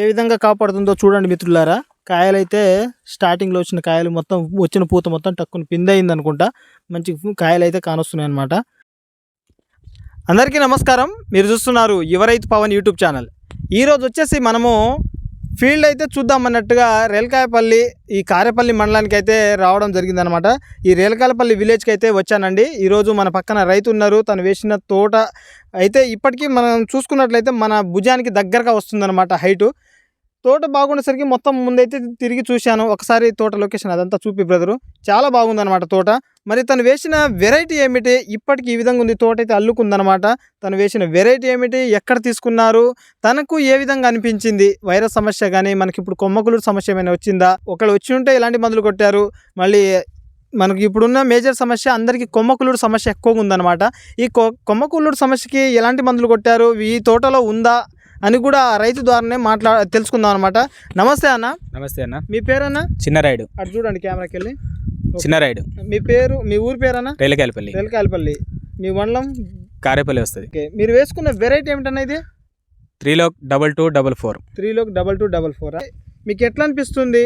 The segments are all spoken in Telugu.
ఏ విధంగా కాపాడుతుందో చూడండి మిత్రులారా. కాయలైతే స్టార్టింగ్లో వచ్చిన కాయలు మొత్తం వచ్చిన పూత మొత్తం టక్కుని పిందయింది అనుకుంటా మంచి కాయలు అయితే కానొస్తున్నాయి అనమాట అందరికీ నమస్కారం. మీరు చూస్తున్నారు యువరైతు పవన్ యూట్యూబ్ ఛానల్. ఈరోజు వచ్చేసి మనము ఫీల్డ్ అయితే చూద్దాం అన్నట్టుగా రేలకాయపల్లి ఈ కారేపల్లి మండలానికి అయితే రావడం జరిగిందనమాట ఈ రేలకాయపల్లి విలేజ్కి అయితే వచ్చానండి. ఈరోజు మన పక్కన రైతు ఉన్నారు. తను వేసిన తోట అయితే ఇప్పటికీ మనం చూసుకున్నట్లయితే మన భుజానికి దగ్గరగా వస్తుందన్నమాట హైటు. తోట బాగుండేసరికి మొత్తం ముందైతే తిరిగి చూశాను. ఒకసారి తోట లొకేషన్ అదంతా చూపి బ్రదరు చాలా బాగుందన్నమాట తోట. మరి తను వేసిన వెరైటీ ఏమిటి? ఇప్పటికి ఈ విధంగా ఉంది. తోట అయితే అల్లుకుందనమాట తను వేసిన వెరైటీ ఏమిటి? ఎక్కడ తీసుకున్నారు? తనకు ఏ విధంగా అనిపించింది? వైరస్ సమస్య కానీ మనకి ఇప్పుడు కొమ్మకులుడు సమస్య ఏమైనా వచ్చిందా? ఒకళ్ళు వచ్చి ఉంటే ఎలాంటి మందులు కొట్టారు? మళ్ళీ మనకి ఇప్పుడున్న మేజర్ సమస్య అందరికీ కొమ్మకులుడు సమస్య ఎక్కువగా ఉందన్నమాట. ఈ కొమ్మకులుడు సమస్యకి ఎలాంటి మందులు కొట్టారు? ఈ తోటలో ఉందా? అని కూడా ఆ రైతు ద్వారానే మాట్లా తెలుసుకుందాం అనమాట నమస్తే అన్న. నమస్తే అన్న. మీ పేరన్నా? చిన్న రైడు. అటు చూడండి కెమెరాకి వెళ్ళి. చిన్న రైడు. మీ పేరు మీ ఊరి పేరన్నా? రేలకాయలపల్లి. రేలకాయలపల్లి. మీ మండలం కారేపల్లి వస్తుంది. ఓకే. మీరు వేసుకున్న వెరైటీ ఏమిటన్నా ఇది? త్రీలో డబల్ టూ డబల్ ఫోర్. త్రీలోకి డబల్ టూ డబల్ ఫోర్? మీకు ఎట్లా అనిపిస్తుంది?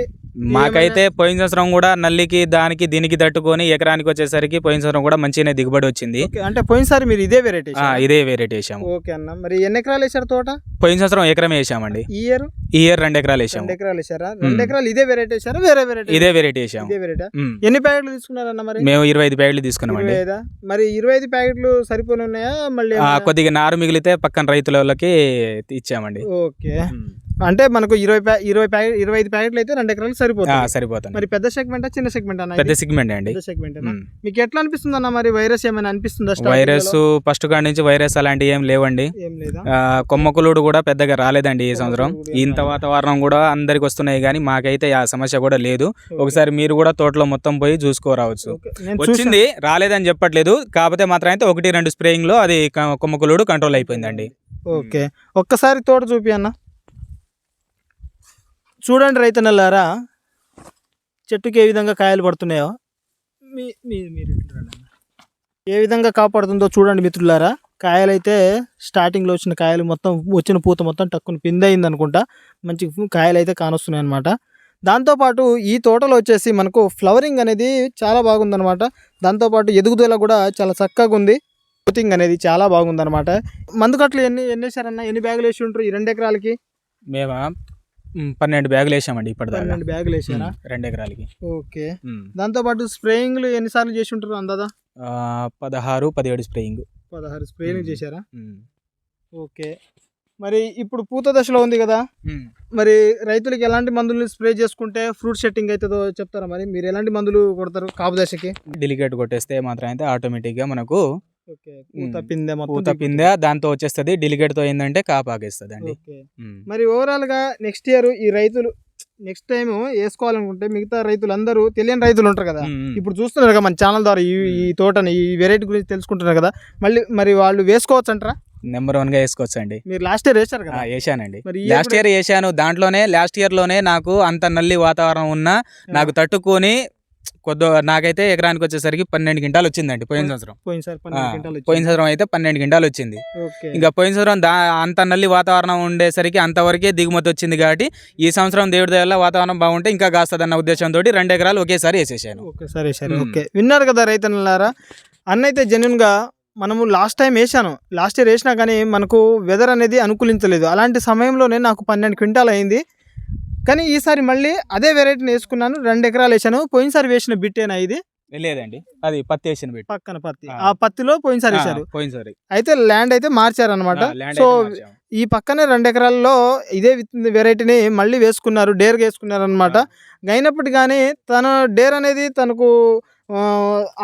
మాకైతే పోయిన సంవత్సరం కూడా నల్లికి దానికి దీనికి తట్టుకొని ఎకరానికి వచ్చేసరికి పోయిన సంవత్సరం కూడా మంచిగానే దిగుబడి వచ్చింది. అంటే పోయినసారి మీరు ఇదే వెరైటీ ఇదే వెరైటీ వేసాము. ఓకే అన్న మరి ఎన్ని ఎకరాలు వేసారు తోట? పోయిన సంవత్సరం ఎకరం వేసామండి. ఈ ఇయర్? ఈ ఇయర్ రెండు ఎకరాలు వేసాము. రెండు ఎకరాలు వేసారా? రెండు ఎకరాలు ఇదే వెరైటీ వేసారా? వేరే వెరైటీ ఇదే వెరైటీ వేసాము. ఇదే వెరైటీ. ఎన్ని ప్యాకెట్లు తీసుకున్నారన్న మరి? మేము ఇరవై ఐదు ప్యాకెట్లు తీసుకున్నామండి. మరి ఇరవై ఐదు ప్యాకెట్లు సరిపోని ఉన్నాయా మళ్ళీ కొద్దిగా నారు మిగిలితే పక్కన రైతుల వాళ్ళకి ఇచ్చామండి. ఓకే. అంటే మనకు ఇరవై ఇరవై ప్యాకెట్ ఇరవై ఐదు ప్యాకెట్లు అయితే రెండు ఎకరాలు ఆ, సరిపోతుంది. సరిపోతుంది మరి పెద్ద సెగ్మెంటా చిన్న సెగ్మెంట్ అన్న పెద్ద సిగ్మెంట్ అండి. పెద్ద సెగ్మెంట్. మీకు ఎట్లా అనిపిస్తుంది అన్న మరి వైరస్ ఏమైనా అనిపిస్తుందా వైరస్? ఫస్ట్ కాడి నుంచి వైరస్ అలాంటివి ఏం లేవండి. కొమ్మకులుడు కూడా పెద్దగా రాలేదండి ఈ సంవత్సరం. ఇంత వాతావరణం కూడా అందరికి వస్తున్నాయి కానీ మాకైతే ఆ సమస్య కూడా లేదు. ఒకసారి మీరు కూడా తోటలో మొత్తం పోయి చూసుకోరావచ్చు వచ్చింది రాలేదని చెప్పట్లేదు. కాకపోతే మాత్రం అయితే ఒకటి రెండు స్ప్రేయింగ్లో అది కొమ్మకులుడు కంట్రోల్ అయిపోయిందండి. ఓకే. ఒక్కసారి తోట చూపి అన్న. చూడండి రైతన్నలారా చెట్టుకి ఏ విధంగా కాయలు పడుతున్నాయో. మీ మీ- మీరు. ఏ విధంగా కాపాడుతుందో చూడండి మిత్రులారా. కాయలైతే స్టార్టింగ్లో వచ్చిన కాయలు మొత్తం వచ్చిన పూత మొత్తం టక్కుని పిందయింది అనుకుంటా మంచి కాయలు అయితే కానొస్తున్నాయి అనమాట దాంతోపాటు ఈ తోటలో వచ్చేసి మనకు ఫ్లవరింగ్ అనేది చాలా బాగుందన్నమాట. దాంతోపాటు ఎదుగుదల కూడా చాలా చక్కగా ఉంది. గ్రోతింగ్ అనేది చాలా బాగుందన్నమాట. మందుకట్లు ఎన్ని ఎన్ని వేసారన్న ఎన్ని బ్యాగులు వేసి ఉంటారు ఈ రెండు ఎకరాలకి? మేము? పన్నెండు బ్యాగులు వేసామండి ఇప్పటిదాకా. పన్నెండు బ్యాగులు వేసారా? రెండు ఎకరాలకి. ఓకే. మ్. దాంతోపాటు స్ప్రేయింగ్లు ఎన్నిసార్లు చేసి ఉంటారు అందాదా పదహారు పదిహేడు స్ప్రేయింగ్. పదహారు స్ప్రేయింగ్. చేశారా? ఓకే. మరి ఇప్పుడు పూత దశలో ఉంది కదా. మరి రైతులకి ఎలాంటి మందులు స్ప్రే చేసుకుంటే ఫ్రూట్ సెట్టింగ్ అవుతుందో చెప్తారా మరి? మీరు ఎలాంటి మందులు కొడతారు కాపు దశకి? డెలికేట్ కొట్టేస్తే మాత్రం అయితే ఆటోమేటిక్గా మనకు పూత. పిందె దాంతో వచ్చేస్తుంది. డెలికేట్తో ఏంటంటే కాపాగేస్తుంది అండి. మరి ఓవరాల్గా నెక్స్ట్ ఇయర్ ఈ రైతులు నెక్స్ట్ టైం వేసుకోవాలనుకుంటే మిగతా రైతులు అందరూ తెలియని రైతులు ఉంటారు కదా. ఇప్పుడు చూస్తున్నారు కదా మన ఛానల్ ద్వారా ఈ ఈ తోటని ఈ వెరైటీ గురించి తెలుసుకుంటున్నారు కదా. మళ్ళీ మరి వాళ్ళు వేసుకోవచ్చు అంటారా? నెంబర్ వన్గా వేసుకోవచ్చు అండి. మీరు లాస్ట్ ఇయర్ వేశారు కదా. వేసానండి లాస్ట్ ఇయర్ వేసాను దాంట్లోనే లాస్ట్ ఇయర్లోనే నాకు అంత నల్లి వాతావరణం ఉన్నా నాకు తట్టుకొని కొద్ది నాకైతే ఎకరానికి వచ్చేసరికి పన్నెండు గింటాలు వచ్చిందండి పోయిన సంవత్సరం. పోయిన సంవత్సరం అయితే పన్నెండు గింటాలు వచ్చింది. ఇంకా పోయిన సంవత్సరం దా అంత నల్లి వాతావరణం ఉండేసరికి అంతవరకే దిగుమతి వచ్చింది కాబట్టి ఈ సంవత్సరం దేవుడి వల్ల వాతావరణం బాగుంటే ఇంకా కాస్తదన్న ఉద్దేశంతో రెండు ఎకరాలు ఒకేసారి వేసేసాను. ఓకే. విన్నారు కదా రైతన్నలారా? అన్న అయితే జెన్యున్గా మనము లాస్ట్ టైం వేసాను. లాస్ట్ ఇయర్ వేసినా కానీ మనకు వెదర్ అనేది అనుకూలించలేదు. అలాంటి సమయంలోనే నాకు పన్నెండు క్వింటాల్ అయింది. కానీ ఈసారి మళ్ళీ అదే వెరైటీని వేసుకున్నాను. రెండు ఎకరాలు వేసాను. పోయినసారి వేసిన బిట్టేనా ఇది? లేదండి. అది పత్తి వేసిన పెట్టి పక్కన పత్తి. ఆ. పత్తిలో పోయినసారి వేశారు పోయినసారి. అయితే ల్యాండ్ అయితే మార్చారనమాట ఆ, land సో. ఈ పక్కనే రెండు ఎకరాల్లో ఇదే వెరైటీని మళ్ళీ వేసుకున్నారు. డేర్గా వేసుకున్నారు అనమాట అయినప్పటికీ కానీ తన డేర్ అనేది తనకు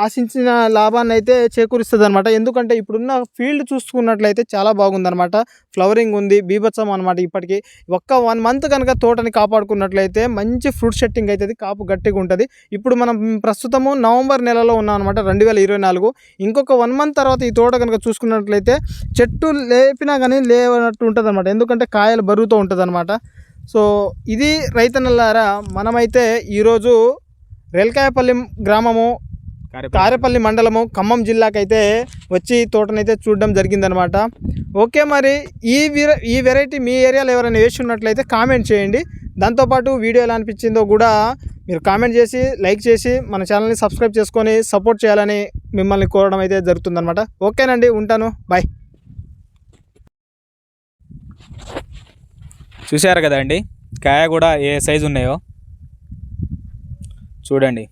ఆశించిన లాభాన్ని అయితే చేకూరుస్తుంది అనమాట ఎందుకంటే ఇప్పుడున్న ఫీల్డ్ చూసుకున్నట్లయితే చాలా బాగుందనమాట ఫ్లవరింగ్ ఉంది బీభత్సం అనమాట ఇప్పటికీ. ఒక్క వన్ మంత్ కనుక తోటని కాపాడుకున్నట్లయితే మంచి ఫ్రూట్ సెట్టింగ్ అవుతుంది కాపు గట్టిగా ఉంటుంది. ఇప్పుడు మనం ప్రస్తుతము నవంబర్ నెలలో ఉన్నాం అనమాట రెండు వేల ఇరవై నాలుగు. ఇంకొక వన్ మంత్ తర్వాత ఈ తోట కనుక చూసుకున్నట్లయితే చెట్టు లేపినా కానీ లేనట్టు ఉంటుంది అనమాట ఎందుకంటే కాయలు బరువుతో ఉంటుంది అనమాట సో ఇది రైతన్నలారా మనమైతే ఈరోజు రేల్కాయపల్లి గ్రామము కారేపల్లి. మండలము ఖమ్మం జిల్లాకైతే వచ్చి తోటనైతే చూడడం జరిగిందనమాట. ఓకే మరి ఈ విర ఈ వెరైటీ మీ ఏరియాలో ఎవరైనా వేసి ఉన్నట్లయితే కామెంట్ చేయండి. దాంతోపాటు వీడియో ఎలా అనిపించిందో కూడా మీరు కామెంట్ చేసి లైక్ చేసి మన ఛానల్ని సబ్స్క్రైబ్ చేసుకొని సపోర్ట్ చేయాలని మిమ్మల్ని కోరడం అయితే జరుగుతుందన్నమాట ఓకేనండి ఉంటాను. బాయ్. చూశారు కదండి కాయ కూడా ఏ సైజు ఉన్నాయో? చూడండి.